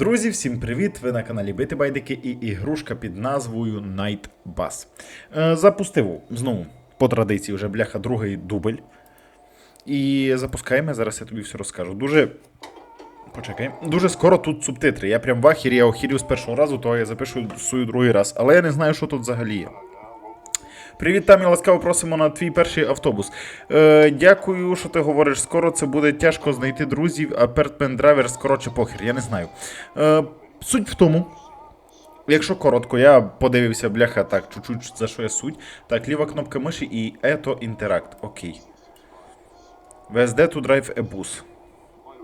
Друзі, всім привіт! Ви на каналі Бити Байдики і ігрушка під назвою Night Bus. Е, запустив знову по традиції вже бляха другий дубль. І запускаємо, зараз я тобі все розкажу. Дуже. Почекай. Дуже скоро тут субтитри. Я прям в ахірі, я охірю з першого разу, то я запишу свою другий раз. Але я не знаю, що тут взагалі є. Привіт, там і ласкаво просимо на твій перший автобус. Е, дякую, що ти говориш. Скоро це буде тяжко знайти друзів, а пертпендрайвер скороче похер, я не знаю. Е, суть в тому. Якщо коротко, я подивився, бляха, так, чуть-чуть за що я суть. Так, ліва кнопка миші і Ето Interact. Окей. VSD to drive a bus.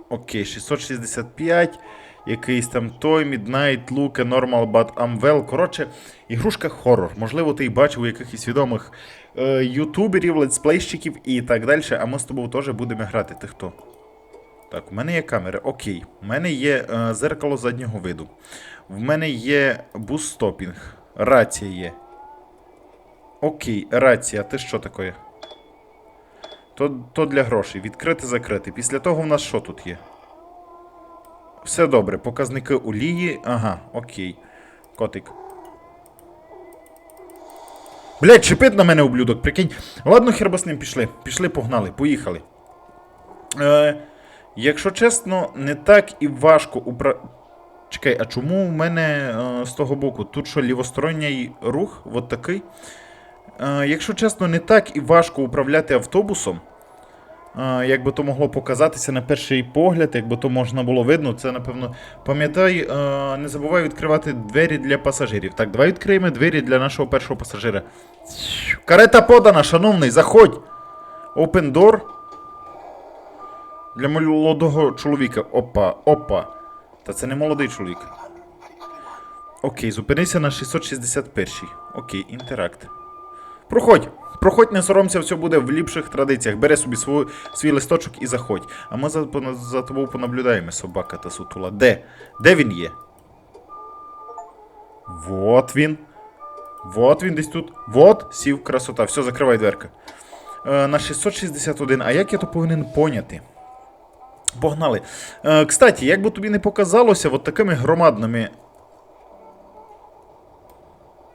Окей, 665. Якийсь там той, Midnight, Luke, Normal, but I'm well. Коротше, ігрушка хоррор. Можливо, ти й бачив у якихось відомих е, ютуберів, летсплейщиків і так далі. А ми з тобою теж будемо грати. Ти хто? Так, у мене є камери. Окей. У мене є е, зеркало заднього виду. В мене є бустопінг. Рація є. Окей, рація, ти що таке? То, то для грошей. Відкрити, закрити. Після того в нас що тут є? Все добре, показники олії. Ага, окей. Котик. Блять, чепить на мене ублюдок, прикинь. Ладно, хер з ним пішли. Пішли, погнали, поїхали. Е, якщо чесно, не так і важко упра. Чекай, а чому в мене е, з того боку? Тут що лівосторонній рух, от такий. Е, якщо чесно, не так і важко управляти автобусом. Як би то могло показатися на перший погляд, якби то можна було видно, це напевно. Пам'ятай, не забувай відкривати двері для пасажирів. Так, давай відкриємо двері для нашого першого пасажира. Карета подана, шановний, заходь! Open door. Для молодого чоловіка. Опа, опа. Та це не молодий чоловік. Окей, зупинися на 661. Окей, інтеракт. Проходь! Проходь, не соромся, все буде в ліпших традиціях. Бери собі свій, свій листочок і заходь. А ми за, за тобою понаблюдаємо, собака та сутула. Де? Де він є? Вот він. Вот він десь тут. Вот, сів, красота. Все, закривай дверка. Е, на 661. А як я то повинен поняти? Погнали. Е, кстати, як би тобі не показалося, от такими громадними.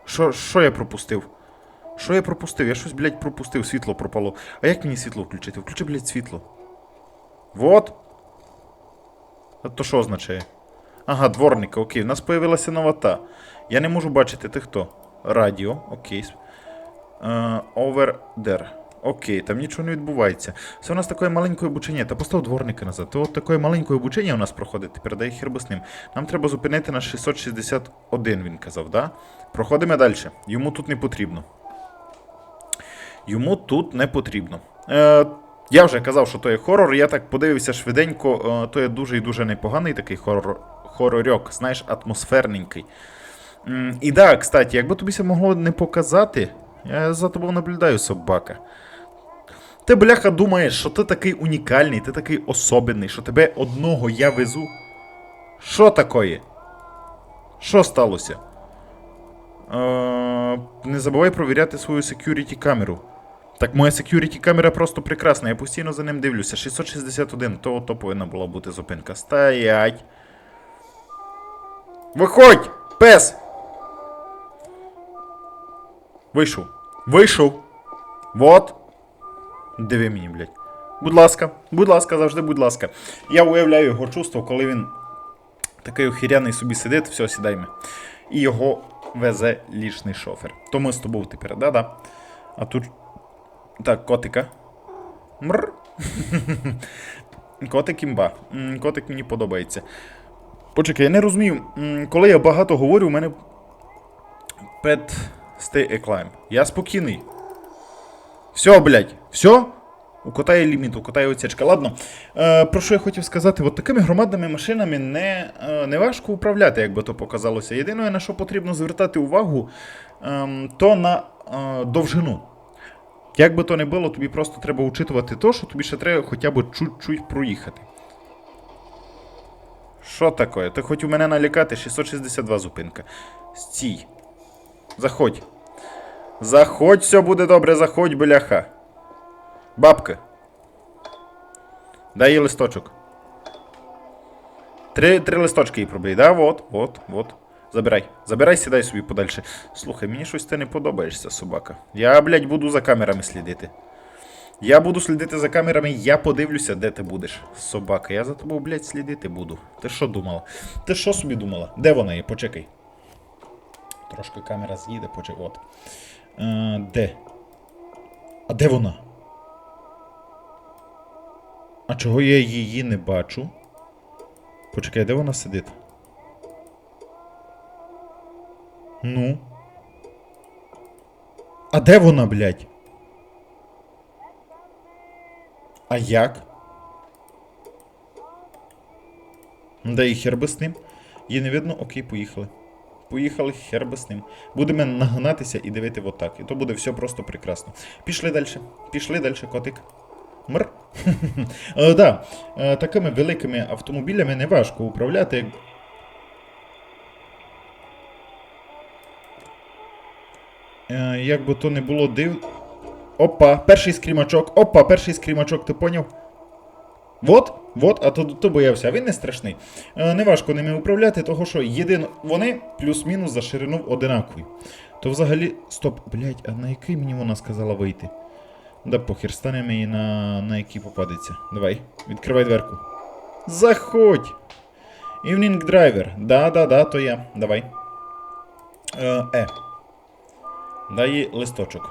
Що, що я пропустив? Що я пропустив? Я щось, блядь, пропустив, світло пропало. А як мені світло включити? Включи, блядь, світло. Вот. А то що означає? Ага, дворники, окей. У нас появилася нова та. Я не можу бачити, ти хто? Радіо, окей. Е, over there. Окей, там нічого не відбувається. Це у нас таке маленьке обучення. Та постав дворника назад. То от таке маленьке обучення у нас проходить. Тепер дай хер би з ним. Нам треба зупинити на 661, він казав, да? Проходимо далі. Йому тут не потрібно. Йому тут не потрібно. Е, я вже казав, що то є хорор. Я так подивився швиденько. Е, то є дуже і дуже непоганий такий хорор, хорорьок, знаєш, атмосферненький. І да, кстати, якби тобі це могло не показати, я за тобою наблюдаю, собака. Ти, бляха, думаєш, що ти такий унікальний, ти такий особенний, що тебе одного я везу. Що такое? Що сталося? Не забувай провіряти свою security камеру. Так, моя security камера просто прекрасна, я постійно за ним дивлюся. 661, то, то повинна була бути зупинка. Стоять. Виходь! Пес! Вийшов. Вийшов. Вот. Диви мені, блядь. Будь ласка, будь ласка, завжди, будь ласка. Я уявляю його чувство, коли він такий охіряний собі сидить, все, сідайме. І його везе лічний шофер. То ми з тобою тепер, да-да. А тут. Так, котика. Мр. Котик імба. Котик мені подобається. Почекай, я не розумію. Коли я багато говорю, у мене. Pet stay a. Я спокійний. Все, блядь, все? У кота є ліміт, у кота є оцячка. Ладно, е, про що я хотів сказати, от такими громадними машинами не, е, не важко управляти, як би то показалося. Єдине, на що потрібно звертати увагу, ем, то на е, довжину. Як би то не було, тобі просто треба учитувати то, що тобі ще треба хоча б чуть-чуть проїхати. Що таке? Ти хоч у мене налякати 662 зупинка. Стій. Заходь. Заходь, все буде добре, заходь, бляха. Бабка. Дай їй листочок. Три, три листочки їй пробий, да? Вот, вот, вот. Забирай. Забирай, сідай собі подальше. Слухай, мені щось ти не подобаєшся, собака. Я, блядь, буду за камерами слідити. Я буду слідити за камерами, я подивлюся, де ти будеш. Собака, я за тобою, блядь, слідити буду. Ти що думала? Ти що собі думала? Де вона є? Почекай. Трошки камера з'їде, почекай. От. Е, де? А де вона? А чого я її не бачу? Почекай, де вона сидить? Ну. А де вона, блядь? А як? Да і хер би з ним. Її не видно, окей, поїхали. Поїхали, хер би з ним. Будемо нагинатися і дивити отак. І то буде все просто прекрасно. Пішли далі. Пішли далі, котик. Мр. Е, да. Е, Такими великими автомобілями не важко управляти. як- Е, Як би то не було див. Опа, перший скрімачок. Опа, перший скрімачок, ти поняв? Вот, вот, а то, то боявся, а він не страшний. Е, неважко ними управляти, того що єдино вони плюс-мінус за ширину одинакові. То взагалі. Стоп, блять, а на який мені вона сказала вийти? Да похер, станемо її на, на який попадеться. Давай, відкривай дверку. Заходь! Evening Driver. Да, да, да, то я. Давай. Е, е. Дай листочок.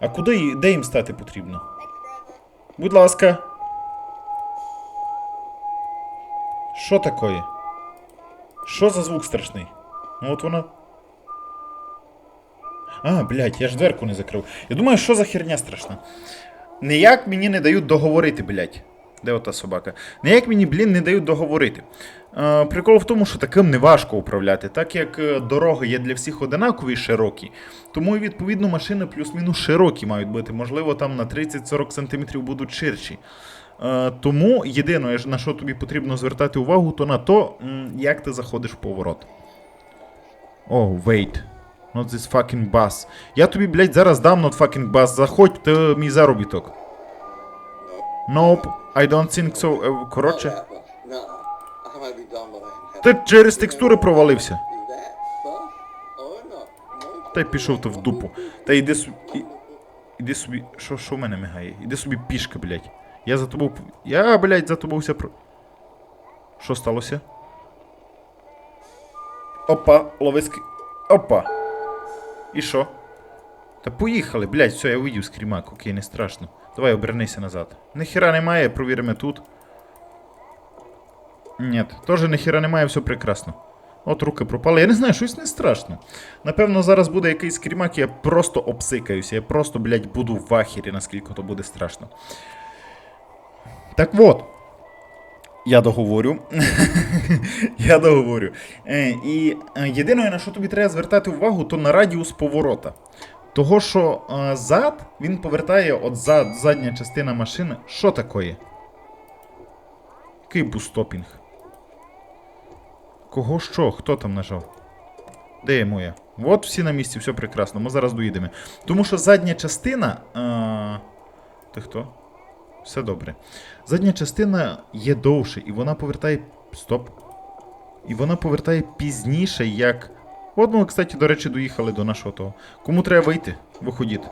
А куди де їм стати потрібно? Будь ласка. Що такое? Що за звук страшний? Ну от вона. А, блядь, я ж дверку не закрив. Я думаю, що за херня страшна. Ніяк мені не дають договорити, блядь. Де ота собака? Ніяк мені, блін, не дають договорити. Е, прикол в тому, що таким не важко управляти, так як е, дороги є для всіх одинакові і широкі, тому відповідно машини плюс-мінус широкі мають бути. Можливо, там на 30-40 см будуть ширші. Е, тому єдине, на що тобі потрібно звертати увагу, то на то, як ти заходиш в поворот. О, oh, wait. Not this fucking bus. Я тобі, блядь, зараз дам not fucking bus. Заходь, ти мій заробіток. Nope, I don't think so. Е, Коротше. Ти через текстури провалився. Та й пішов ти в дупу. Та йди собі. Іди собі. Що, що в мене мигає? Іди собі пішки, блядь. Я за тобою. Я, блядь, за тобою про. Що сталося? Опа, ловиски. Опа. І що? Та поїхали, блядь, все, я увидів скрімак, окей, не страшно. Давай обернися назад. Ніхіра немає, провіримо тут. Ні, теж ніхіра немає, все прекрасно. От руки пропали. Я не знаю, щось не страшно. Напевно, зараз буде якийсь скрімак, і я просто обсикаюся. Я просто, блядь, буду в ахері, наскільки то буде страшно. Так от. Я договорю. я договорю. Е, і е, єдине, на що тобі треба звертати увагу, то на радіус поворота. Того, що е, зад, він повертає от зад, задня частина машини. Що такое? Який бустопінг? Кого що? Хто там нажав? Де є моя? От всі на місці, все прекрасно. Ми зараз доїдемо. Тому що задня частина. А... Ти хто? Все добре. Задня частина є довше, і вона повертає. Стоп. І вона повертає пізніше, як. От ми, кстати, до речі, доїхали до нашого того. Кому треба вийти? Виходіть.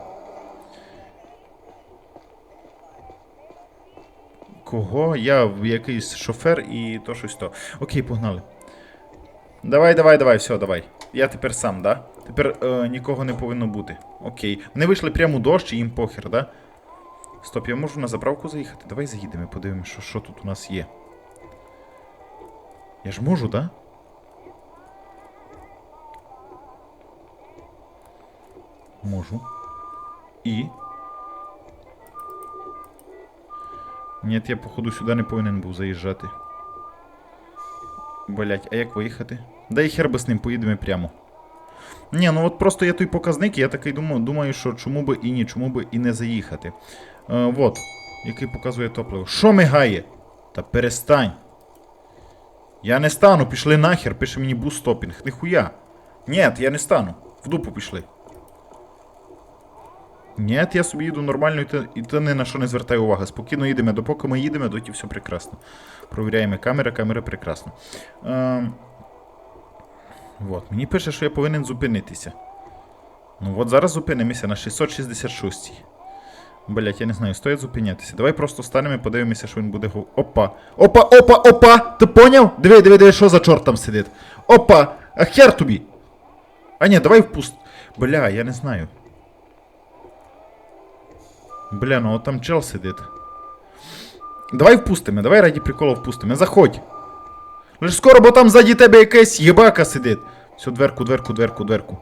Кого? Я якийсь шофер і то щось то. Окей, погнали. Давай, давай, давай, все, давай. Я тепер сам, да? Тепер е, нікого не повинно бути. Окей. Вони вийшли прямо у дощ і їм похер, да? Стоп, я можу на заправку заїхати? Давай заїдемо, подивимось, що, що тут у нас є. Я ж можу, да? Можу. І. Ні, я походу сюди не повинен був заїжджати. Блять, а як виїхати? Да і хер би з ним поїдемо прямо. Ні, ну от просто є той показник, і я такий думаю, думаю, що чому би і ні, чому би і не заїхати. Е, вот, який показує топливо. Що мигає? Та перестань. Я не стану, пішли нахер, пише мені бустопінг. Ніхуя. Ні, я не стану. В дупу пішли. Ні, я собі їду нормально, і ти, і ти ні на що не звертай уваги. Спокійно їдемо, допоки ми їдемо, доті все прекрасно. Провіряємо камера, камера прекрасно. Ем... Вот, мені пише, що я повинен зупинитися. Ну от зараз зупинимося на 666. Блять, я не знаю, стоїть зупинятися. Давай просто станемо і подивимося, що він буде гов... Опа! Опа, опа, опа! Ти поняв? Диви, диви, диви, що за чорт там сидить. Опа! А хер тобі! А ні, давай впуст. Бля, я не знаю. Бля, ну от там чел сидить. Давай впустимо, давай раді приколу впустимо. Заходь. Лиш скоро, бо там ззаді тебе якась єбака сидить. Все, дверку, дверку, дверку, дверку.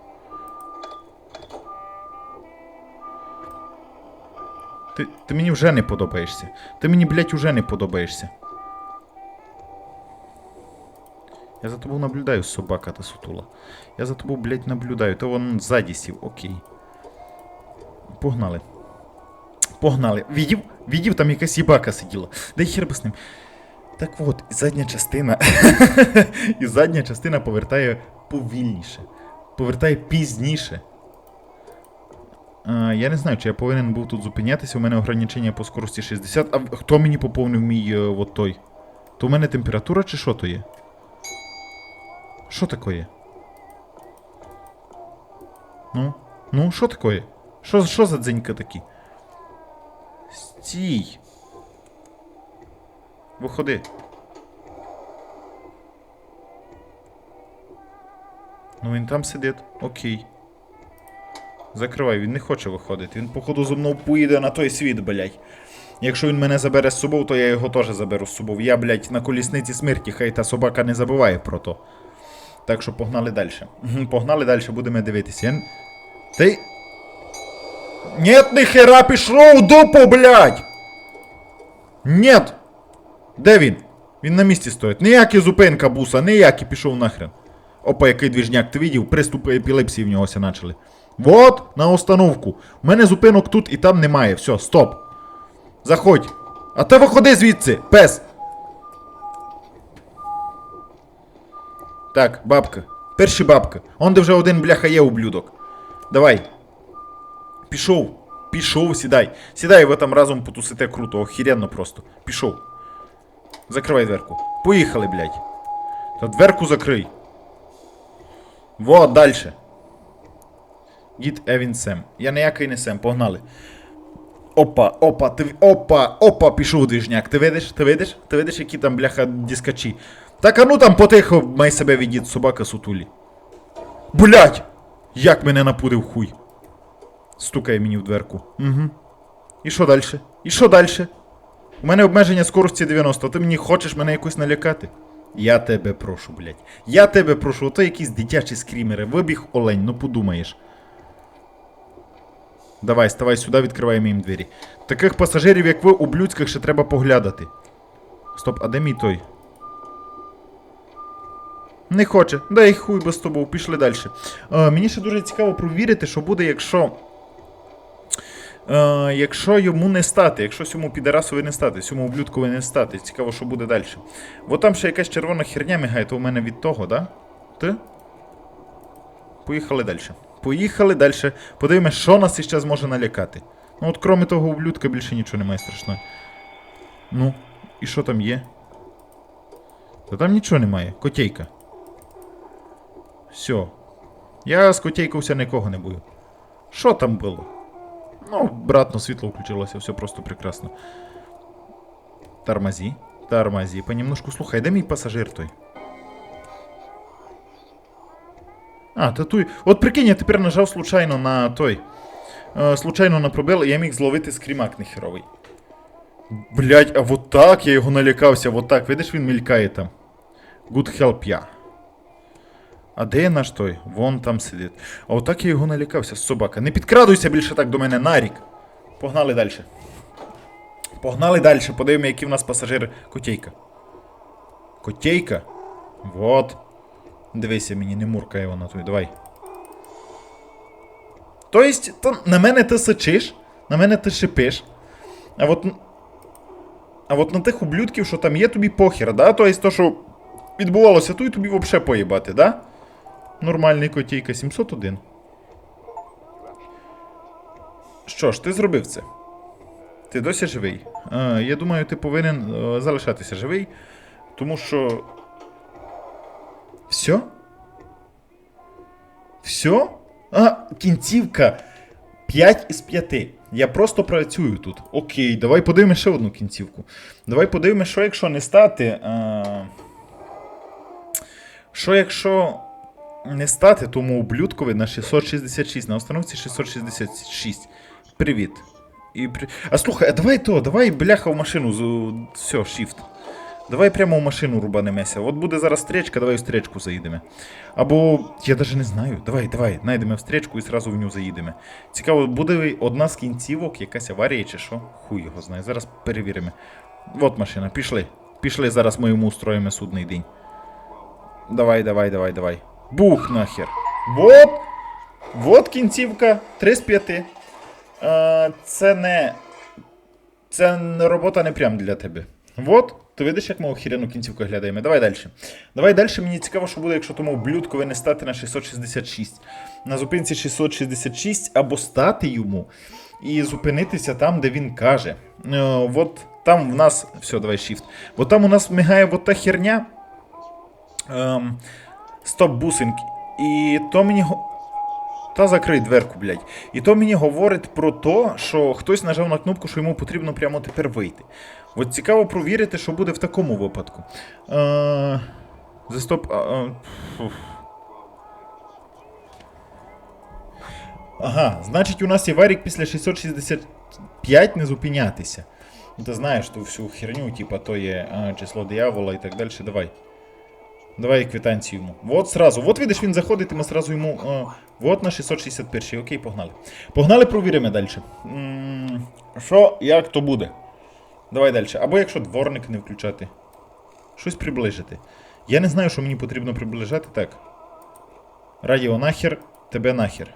Ти, ти мені вже не подобаєшся. Ти мені, блядь, уже не подобаєшся. Я за тобою наблюдаю, собака та сутула. Я за тобою, блядь, наблюдаю. То вон ззаді сів, окей. Погнали. Погнали. Відів? Відів, там якась їбака сиділа. Дай хер би з ним. Так от, і задня частина. і задня частина повертає повільніше. Повертає пізніше. А, я не знаю, чи я повинен був тут зупинятися. У мене ограничення по скорості 60. А хто мені поповнив мій е, от той? То у мене температура чи що то є? Що таке? Ну? Ну, що таке? Що, за дзенька такі? Стій. Виходи. Ну він там сидить. Окей. Закривай, він не хоче виходити. Він, походу, зо мною поїде на той світ, блядь. Якщо він мене забере з собою, то я його теж заберу з собою. Я, блядь, на колісниці смерті, хай та собака не забуває про то. Так що погнали далі. Погнали далі, будемо дивитися. Ти. Нет, ніхера пішов у дупу, блядь! Нет! Де він? Він на місці стоїть. Ніякі зупинка буса, ніякі пішов нахрен. Опа, який двіжняк, ти видів? Приступи епілепсії в нього ся начали. Вот, на остановку. У мене зупинок тут і там немає. Все, стоп. Заходь. А ти виходи звідси, пес. Так, бабка. Перші бабка. Он де вже один бляха є ублюдок. Давай. Пішов. Пішов, сідай. Сідай, ви там разом потусите круто, охеренно просто. Пішов. Закривай дверку. Поїхали, блядь. Та дверку закрий. Вот, дальше. Гід Евін Сем. Я ніякий не Сем, погнали. Опа, опа, ти, опа, опа, пішов двіжняк. Ти видиш, ти видиш? Ти видиш, які там бляха дискачі. Так а ну там потихо май себе відіть, собака сутулі. Блять! Як мене напудив хуй. Стукає мені в дверку. Угу. І що далі? І що далі? У мене обмеження скорості 90, ти мені хочеш мене якось налякати? Я тебе прошу, блядь. Я тебе прошу, ото якісь дитячі скрімери. Вибіг олень, ну подумаєш. Давай, ставай сюди, відкриваємо їм двері. Таких пасажирів, як ви, у блюдських ще треба поглядати. Стоп, а де мій той? Не хоче. Дай хуй без тобою, пішли далі. Е, мені ще дуже цікаво провірити, що буде, якщо. Е, якщо йому не стати, якщо цьому підарасові не стати, цьому ублюдкові не стати. Цікаво, що буде далі. Бо там ще якась червона херня мігає, то у мене від того, да? Ти? Поїхали далі. Поїхали далі. Подивимось, що нас іще зможе налякати. Ну от крім того ублюдка більше нічого немає страшного. Ну, і що там є? Та там нічого немає. Котейка. Все. Я з котейкою нікого не бою. Що там було? Ну, обратно світло включилося, все просто прекрасно. Тормозі. Тормозі. Понемножку слухай, де мій пасажир той? А, татуй. От прикинь, я тепер нажав случайно на той. Е, случайно на пробел, і я міг зловити скрімак нехеровий. Блять, а вот так я його налякався, вот так. Видиш, він мелькає там. Good help я. А де наш той? Вон там сидить. А отак я його налякався, собака. Не підкрадуйся більше так до мене, Нарік. Погнали далі. Погнали далі, подивимо, які в нас пасажири. Котейка. Котейка? Вот. Дивися, мені не муркає вона той, давай. Тобто, то на мене ти сичиш, на мене ти шипиш. А от. А от на тих ублюдків, що там є, тобі похер, да? Тобто, то, що відбувалося тут, тобі взагалі поїбати, да? Нормальний котейка 701. Що ж, ти зробив це. Ти досі живий. Е, я думаю, ти повинен е, залишатися живий, тому що. Все? Все? А, кінцівка. 5 із 5. Я просто працюю тут. Окей, давай подивимося ще одну кінцівку. Давай подивимося, що якщо не стати. Е... Що якщо не стати тому ублюдкові на 666, на установці 666. Привіт. І при... А слухай, а давай то, давай бляха в машину. Все, shift. Давай прямо в машину рубанемося. От буде зараз стрічка, давай в стрічку заїдемо. Або я навіть не знаю. Давай, давай, знайдемо стрічку і зразу в нього заїдемо. Цікаво, буде одна з кінцівок, якась аварія чи що? Хуй його знає. Зараз перевіримо. От машина, пішли. Пішли, зараз ми йому устроїмо судний день. Давай, давай, давай, давай. Бух нахер. Вот. Вот кінцівка. 3 з 5. Е, це не. Це не робота не прям для тебе. Вот. Ти видиш, як ми охірену кінцівку глядаємо. Давай далі. Давай далі. Мені цікаво, що буде, якщо тому блюдкові не стати на 666. На зупинці 666 або стати йому і зупинитися там, де він каже. Е, от там в нас. Все, давай shift. От там у нас мигає от та херня. Ем, стоп бусинг. І то мені. Та закрий дверку, блядь. І то мені говорить про те, що хтось нажав на кнопку, що йому потрібно прямо тепер вийти. От цікаво провірити, що буде в такому випадку. Е, за стоп. А, а, фух. Ага, значить, у нас є варік після 665 не зупинятися. Ти знаєш ту всю херню, типа то є а, число диявола і так далі. Давай. Давай квитанцію йому. Вот сразу. Вот видиш, він заходить, і ми сразу йому. Е, вот на 661. Окей, погнали. Погнали, провіримо далі. Що, як то буде? Давай далі. Або якщо дворник не включати. Щось приближити. Я не знаю, що мені потрібно приближати. Так. Радіо нахер, тебе нахер.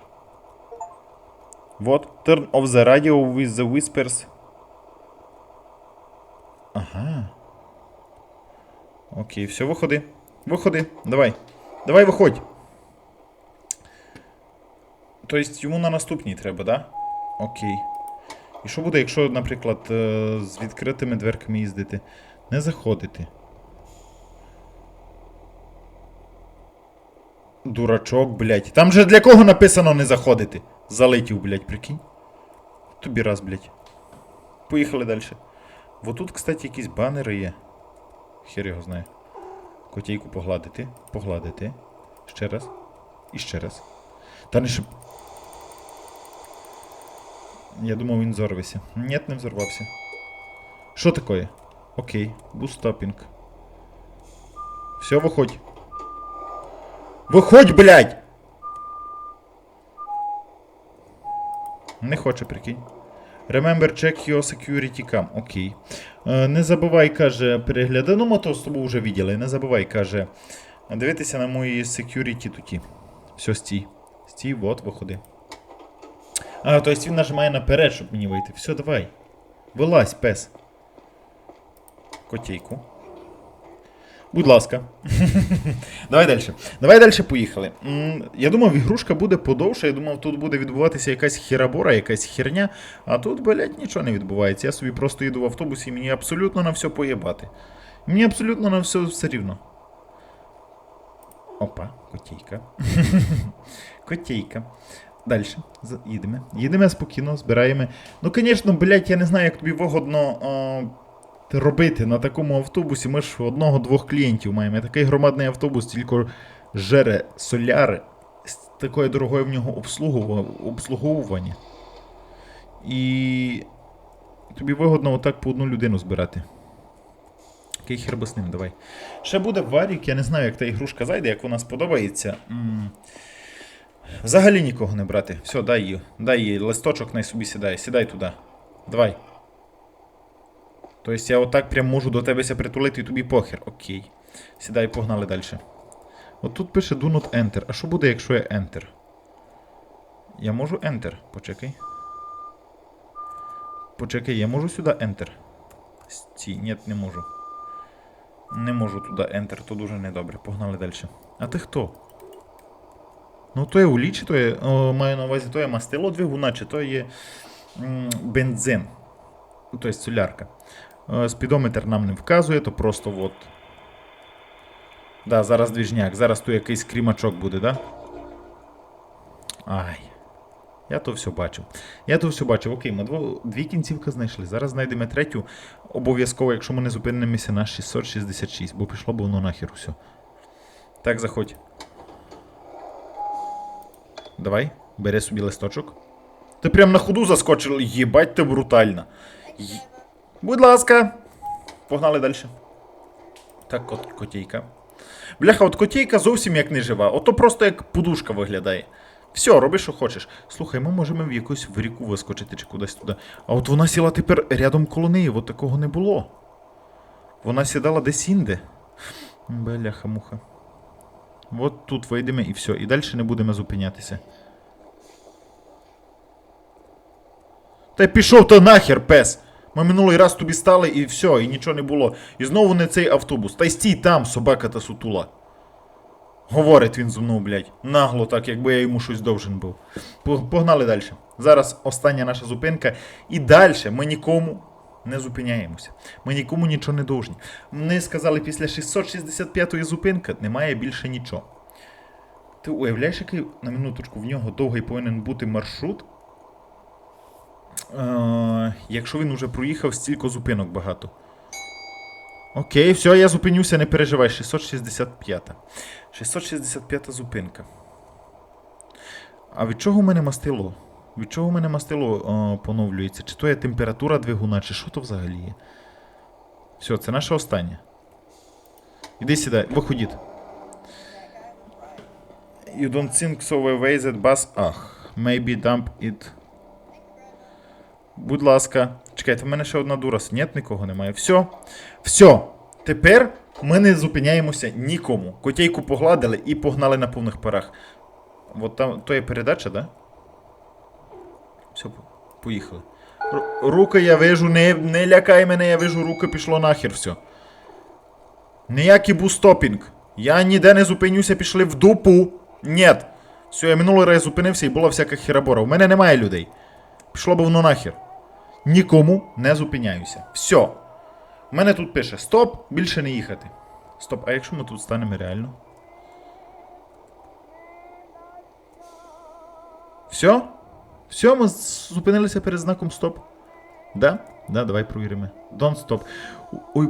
Вот. Turn off the radio with the whispers. Ага. Окей, все, виходи. Виходи, давай. Давай виходь. Тобто йому на наступній треба, да? Окей. І що буде, якщо, наприклад, е, з відкритими дверками їздити? Не заходити. Дурачок, блядь. Там же для кого написано не заходити? Залетів, блядь, прикинь. Тобі раз, блядь. Поїхали далі. Вот тут, кстати, якісь банери є. Хер його знає. Котейку погладити, погладити. Ще раз. І ще раз. Та не шип. Я думав, він взорвався. Ні, не взорвався. Що таке? Окей, бустопінг. Все, виходь. Виходь, блядь! Не хоче, прикинь. Remember check your security cam. Окей. Е, не забувай, каже, перегляда. Ну, ми то з тобою вже виділи. Не забувай, каже. Дивитися на мої security туті. Все, стій. Стій, от, виходи. А, тобто він нажимає наперед, щоб мені вийти. Все, давай. Вилазь, пес. Котейку. Будь ласка. Давай далі. Давай далі поїхали. Я думав, ігрушка буде подовше. Я думав, тут буде відбуватися якась херабора, якась херня. А тут, блядь, нічого не відбувається. Я собі просто їду в автобусі і мені абсолютно на все поєбати. Мені абсолютно на все все рівно. Опа, котейка. котейка. Далі. Їдемо. Їдемо спокійно, збираємо. Ну, звісно, блядь, я не знаю, як тобі вигодно. А робити на такому автобусі. Ми ж одного-двох клієнтів маємо. Такий громадний автобус, тільки жере соляри з такою дорогою в нього обслуговування. І тобі вигодно отак по одну людину збирати. Який хер би з ним, давай. Ще буде варік, я не знаю, як та ігрушка зайде, як вона сподобається. М, Взагалі нікого не брати. Все, дай їй. Дай їй листочок, най собі сідає. Сідай туди. Давай. Тобто я отак прям можу до тебе притулити і тобі похер. Окей. Сідай, погнали далі. От тут пише do not enter. А що буде, якщо я enter? Я можу enter. Почекай. Почекай, я можу сюди enter. Стій, ні, не можу. Не можу туди enter, то дуже недобре. Погнали далі. А ти хто? Ну, то є улі, чи то є. О, маю на увазі, то є мастило двигуна, чи то є м, бензин. Тобто солярка. Е, Спідометр нам не вказує, то просто от. Да, зараз двіжняк. Зараз тут якийсь крімачок буде, да? Ай. Я то все бачив. Я то все бачив. Окей, ми дво, дві кінцівки знайшли. Зараз знайдемо третю. Обов'язково, якщо ми не зупинимося на 666, бо пішло б воно нахер усе. Так, заходь. Давай, бери собі листочок. Ти прям на ходу заскочив. Єбать ти брутальна. Й- Будь ласка. Погнали далі. Так, кот, котейка. Бляха, от котейка зовсім як не жива. Ото просто як подушка виглядає. Все, роби, що хочеш. Слухай, ми можемо в якусь в ріку вискочити чи кудись туди. А от вона сіла тепер рядом коло неї, от такого не було. Вона сідала десь інде. Бляха муха. От тут вийдемо і все. І далі не будемо зупинятися. Та пішов то нахер, пес. Ми минулий раз тобі стали і все, і нічого не було. І знову не цей автобус. Та й стій там, собака та сутула. Говорить він зі мною, блядь. Нагло, так, якби я йому щось довжен був. Погнали далі. Зараз остання наша зупинка. І далі ми нікому не зупиняємося. Ми нікому нічого не должні. Вони сказали, після 665-ї зупинки немає більше нічого. Ти уявляєш, який на минуточку в нього довгий повинен бути маршрут? Е, якщо він уже проїхав стільки зупинок багато. Окей, все, я зупинюся, не переживай. 665. 665 зупинка. А від чого в мене мастило? Від чого в мене мастило е, поновлюється? Чи то є температура двигуна, чи що то взагалі є? Все, це наша остання. Іди сідай, виходіть. You don't think so away that bus? Ах, maybe dump it. Будь ласка. Чекайте, в мене ще одна дура. Ні, нікого немає. Все. Все. Тепер ми не зупиняємося нікому. Котейку погладили і погнали на повних парах. От там то є передача, да? Все, поїхали. Ру- руки я вижу, не, не лякай мене, я вижу, руки пішло нахер все. Ніякий бустопінг. Я ніде не зупинюся, пішли в дупу. Нєт. Все, я минулий раз зупинився і була всяка хірабора. У мене немає людей. Пішло б воно нахер. Нікому не зупиняюся. Все. У мене тут пише: стоп, більше не їхати. Стоп, а якщо ми тут станемо реально? Все? Все, ми зупинилися перед знаком стоп. Да? Да, давай провіримо. Don't stop. Ой.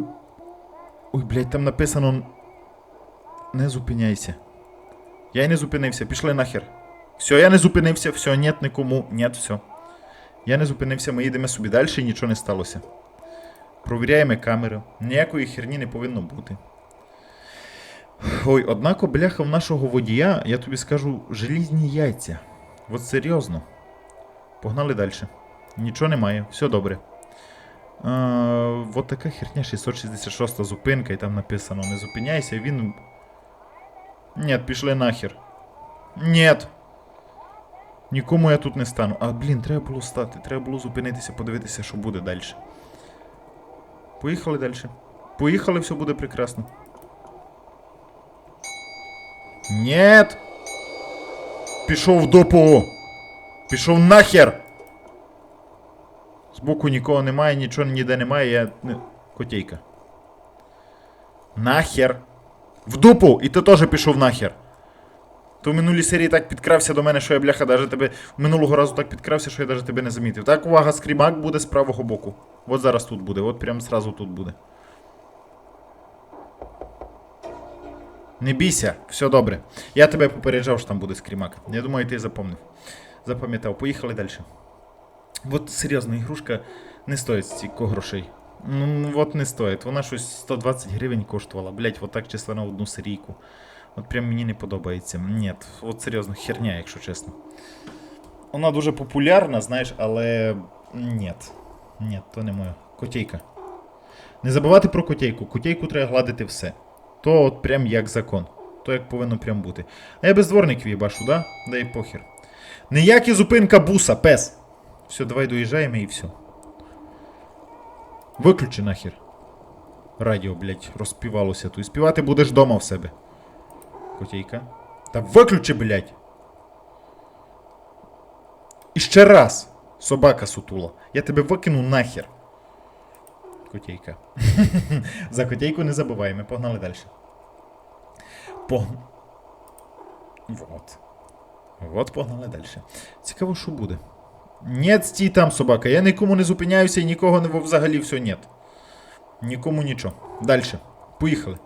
Ой, блядь, там написано. Не зупиняйся. Я й не зупинився, пішли нахер. Все, я не зупинився, все, нет нікому, нет, все. Я не зупинився, ми їдемо собі далі і нічого не сталося. Провіряємо камеру. Ніякої херні не повинно бути. Ой, однако, бляха, в нашого водія, я тобі скажу, желізні яйця. От серйозно. Погнали далі. Нічого немає, все добре. Е, от така херня, 666 зупинка, і там написано не зупиняйся, він. Нет, пішли нахер. Нет. Нікому я тут не стану. А, блін, треба було стати. Треба було зупинитися, подивитися, що буде далі. Поїхали далі. Поїхали, все буде прекрасно. Нет. Пішов в дупу. Пішов нахер. Збоку нікого немає, нічого ніде немає, я. Котейка. Нахер. В дупу! І ти теж пішов нахер. То в минулій серії так підкрався до мене, що я бляха, даже тебе. Минулого разу так підкрався, що я даже тебе не замітив. Так, увага, скрімак буде з правого боку. От зараз тут буде, от прямо зразу тут буде. Не бійся, все добре. Я тебе попереджав, що там буде скрімак. Я думаю, ти запомнив. Запам'ятав. Поїхали далі. От серйозно, ігрушка не стоїть стільки грошей. Ну, от не стоїть. Вона щось 120 гривень коштувала. Блять, от так числа на одну серійку. От прям мені не подобається. Ні, от серйозно, херня, якщо чесно. Вона дуже популярна, знаєш, але. Ні. Ні, то не моє. Котейка. Не забувати про котейку. Котейку треба гладити все. То от прям як закон. То як повинно прям бути. А я без дворників їбашу, да? Да і похер. Ніякі зупинка буса, пес. Все, давай доїжджаємо і все. Виключи нахер. Радіо, блядь, розпівалося тут. І співати будеш дома в себе. Котейка. Та виключи, блядь. І ще раз. Собака сутула. Я тебе викину нахер. Котейка. За котейку не забуваємо. Погнали далі. Пог... Вот. Вот погнали далі. Цікаво, що буде. Нет, стій там, собака. Я нікому не зупиняюся і нікого не взагалі все нет. Нікому нічого. Далі. Поїхали.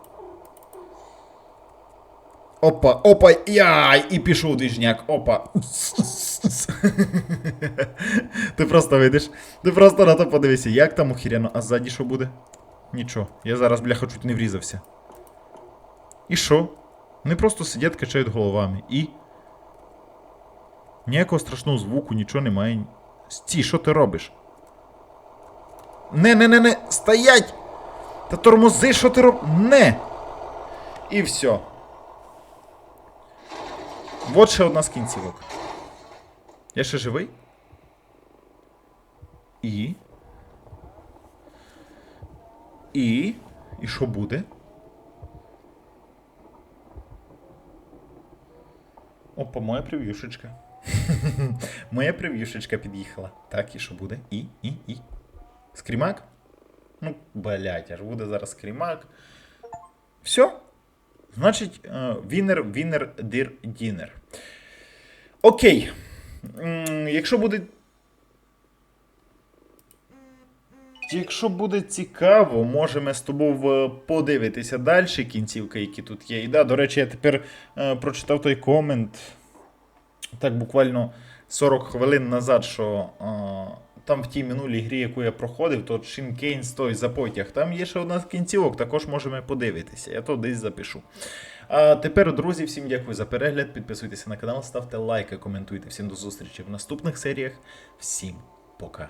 Опа, опа, яй! І пішов двіжняк. Опа. Ти просто видиш. Ти просто на то подивися, як там охерено, а ззаді що буде? Нічого. Я зараз, бляха, чуть не врізався. І що? Вони просто сидять, качають головами. І. Ніякого страшного звуку, нічого немає. Стій, що ти робиш? Не, не, не, не, стоять! Та тормози, що ти робиш? Не! І все. Вот ще одна з кінцівок. Я ще живий? І. І. І що буде? Опа, моя прев'юшечка. моя прев'юшечка під'їхала. Так, і що буде? І, і, і. Скрімак? Ну, блять, аж буде зараз скрімак. Все. Значить, е, вінер, вінер, дир, дінер. Окей. Якщо буде. Якщо буде цікаво, можемо з тобою подивитися далі кінцівки, які тут є. І да, до речі, я тепер е, прочитав той комент. Так, буквально 40 хвилин назад, що е, там в тій минулій грі, яку я проходив, то Шинкейн той за потяг. Там є ще одна з кінцівок, також можемо подивитися. Я то десь запишу. А тепер, друзі, всім дякую за перегляд. Підписуйтеся на канал, ставте лайки, коментуйте. Всім до зустрічі в наступних серіях. Всім пока.